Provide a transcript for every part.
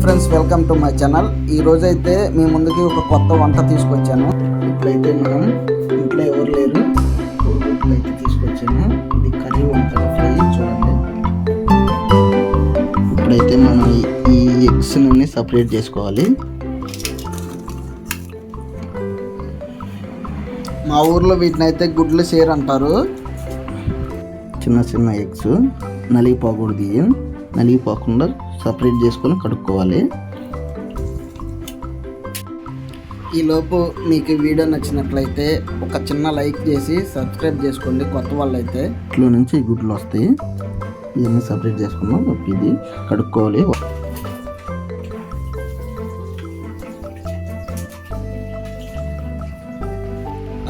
Friends welcome to my channel ఈ రోజు అయితే మీ ముందుకి ఒక కొత్త వంట తీసుకొచ్చాను. ఇప్పుడైతే మనం ఇంట్లో ఎవరు లేరు. కోడిగుడ్లు అయితే తీసుకొచ్చాను. ఇది కర్రీ వంట ఫ్రై చూడండి. ఇప్పుడైతే మనం ఈ- ఎగ్స్ నుండి సపరేట్ చేసుకోవాలి. మా ఊర్లో వీటిని అయితే గుడ్లు సేర్ అంటారు. చిన్న చిన్న ఎగ్స్ నలిగిపోకూడదు నలిగిపోకుండా సపరేట్ చేసుకొని కడుక్కోవాలి. ఈలోపు మీకు వీడియో నచ్చినట్లయితే ఒక చిన్న లైక్ చేసి సబ్స్క్రైబ్ చేసుకోండి కొత్త వాళ్ళు అయితే ఇట్లో నుంచి గుడ్లు వస్తాయి. ఇవన్నీ సపరేట్ చేసుకున్నాం. ఇది కడుక్కోవాలి.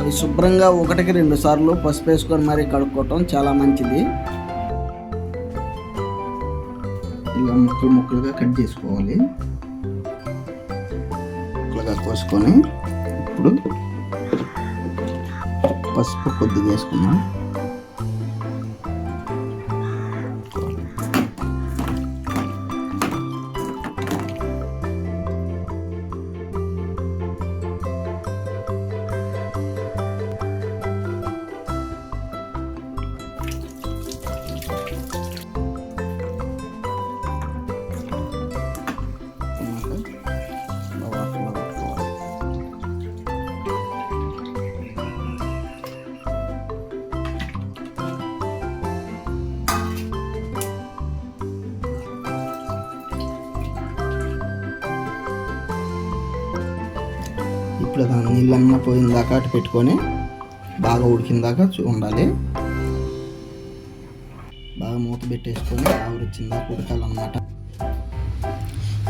అవి శుభ్రంగా ఒకటికి రెండు సార్లు పసుపు వేసుకొని మరీ కడుక్కోవటం చాలా మంచిది. ఇలా ముక్కలు ముక్కలుగా కట్ చేసుకోవాలి. ముక్కలుగా కోసుకొని ఇప్పుడు పసుపు కొద్దిగా వేసుకున్నాం ఇప్పుడు దాని నీళ్ళన్నా పోయిన దాకా అటు పెట్టుకొని బాగా ఉడికిన దాకా చూ- ఉండాలి. బాగా మూత పెట్టేసుకొని ఆవిరి వచ్చిన దాకా ఉడకాలన్నమాట.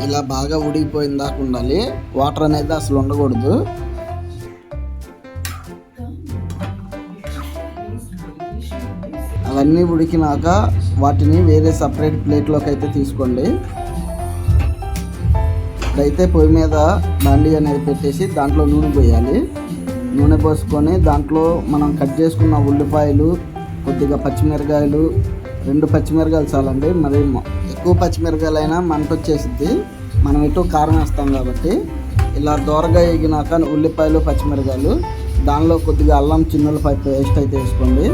ఇలా బాగా ఉడికిపోయిన దాకా ఉండాలి. వాటర్ అనేది అసలు ఉండకూడదు. అవన్నీ ఉడికినాక వాటిని వేరే సపరేట్ ప్లేట్లోకి అయితే తీసుకోండి. ఇప్పుడైతే పొయ్యి మీద బండి అనేది పెట్టేసి దాంట్లో నూనె పోయాలి. నూనె పోసుకొని దాంట్లో మనం కట్ చేసుకున్న ఉల్లిపాయలు కొద్దిగా పచ్చిమిరకాయలు రెండు పచ్చిమిరకాయలు చాలండి. మరి ఎక్కువ పచ్చిమిరకాయలు అయినా మంట వచ్చేసిద్ది. మనం ఎటు కారం వేస్తాం కాబట్టి. ఇలా దోరగా ఎగినాక ఉల్లిపాయలు పచ్చిమిరకాయలు దానిలో కొద్దిగా అల్లం చిన్నులపై పేస్ట్ అయితే వేసుకోండి.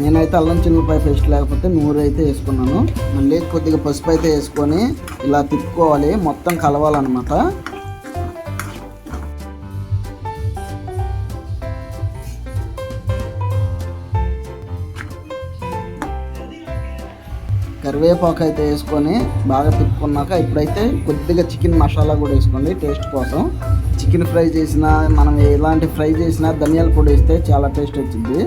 నేనైతే అల్లం చిన్నపాయ పేస్ట్ లేకపోతే నూరు అయితే వేసుకున్నాను. మళ్ళీ కొద్దిగా పసుపు అయితే వేసుకొని ఇలా తిప్పుకోవాలి. మొత్తం కలవాలన్నమాట. కరివేపాకు అయితే వేసుకొని బాగా తిప్పుకున్నాక ఇప్పుడైతే కొద్దిగా చికెన్ మసాలా కూడా వేసుకోండి టేస్ట్ కోసం. చికెన్ ఫ్రై చేసినా మనం ఎలాంటి ఫ్రై చేసినా ధనియాల పొడి వేస్తే చాలా టేస్ట్ వచ్చింది.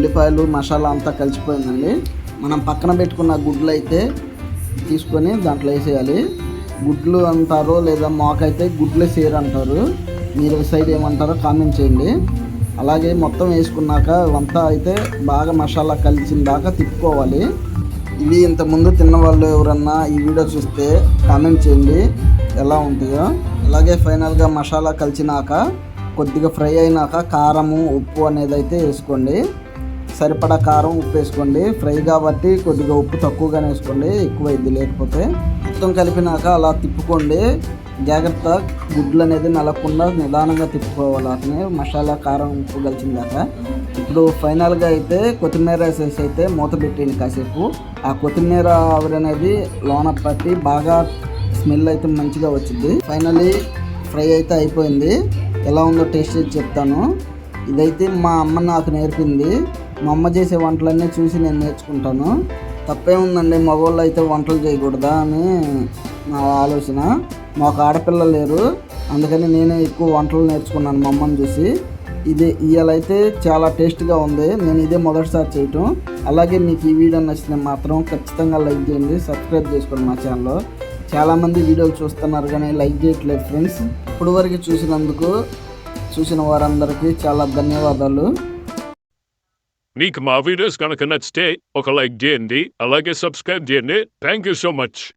ఉల్లిపాయలు మసాలా అంతా కలిసిపోయిందండి. మనం పక్కన పెట్టుకున్న గుడ్లు అయితే తీసుకొని దాంట్లో వేసేయాలి. గుడ్లు అంటారు లేదా మాకైతే గుడ్లు సేర్ అంటారు. మీరు సైడ్ ఏమంటారో కామెంట్ చేయండి. అలాగే మొత్తం వేసుకున్నాక అంతా అయితే బాగా మసాలా కలిసిన దాకా తిప్పుకోవాలి. ఇవి ఇంతకుముందు తిన్న వాళ్ళు ఎవరన్నా ఈ వీడియో చూస్తే కామెంట్ చేయండి. ఎలా ఉంటాయో. అలాగే ఫైనల్గా మసాలా కలిసినాక కొద్దిగా ఫ్రై అయినాక కారము ఉప్పు అనేది అయితే వేసుకోండి. సరిపడా కారం ఉప్పు వేసుకోండి. ఫ్రై కాబట్టి కొద్దిగా ఉప్పు తక్కువగానే వేసుకోండి. ఎక్కువ అయింది లేకపోతే మొత్తం కలిపినాక అలా తిప్పుకోండి. జాగ్రత్త గుడ్లు అనేది నలగకుండా నిదానంగా తిప్పుకోవాలి. వాటిని మసాలా కారం ఉప్పు కలిసిందాక. ఇప్పుడు ఫైనల్గా అయితే కొత్తిమీర వేసేసి అయితే మూత పెట్టేయండి కాసేపు. ఆ కొత్తిమీర ఆవిరి అనేది లోన పట్టి బాగా స్మెల్ అయితే మంచిగా వచ్చింది. ఫైనలీ ఫ్రై అయితే అయిపోయింది. ఎలా ఉందో టేస్ట్ చేసి చెప్తాను. ఇదైతే మా అమ్మ నాకు నేర్పింది. మా అమ్మ చేసే వంటలన్నీ చూసి నేను నేర్చుకుంటాను. తప్పే ఉందండి మగవాళ్ళు అయితే వంటలు చేయకూడదా అని నా ఆలోచన. మాకు ఆడపిల్ల లేరు అందుకని నేనే ఎక్కువ వంటలు నేర్చుకున్నాను మా అమ్మని చూసి. ఇది ఇవాళైతే చాలా టేస్ట్గా ఉంది నేను ఇదే మొదటిసారి చేయటం. అలాగే మీకు ఈ వీడియో నచ్చితే మాత్రం ఖచ్చితంగా లైక్ చేయండి సబ్స్క్రైబ్ చేసుకోండి మా ఛానల్లో. చాలామంది వీడియోలు చూస్తున్నారు కానీ లైక్ చేయట్లేదు ఫ్రెండ్స్. ఇప్పటివరకు చూసినందుకు చూసిన వారందరికీ చాలా ధన్యవాదాలు. Nick Marvin is gonna connect state, like D&D, subscribe D&D, thank you so much.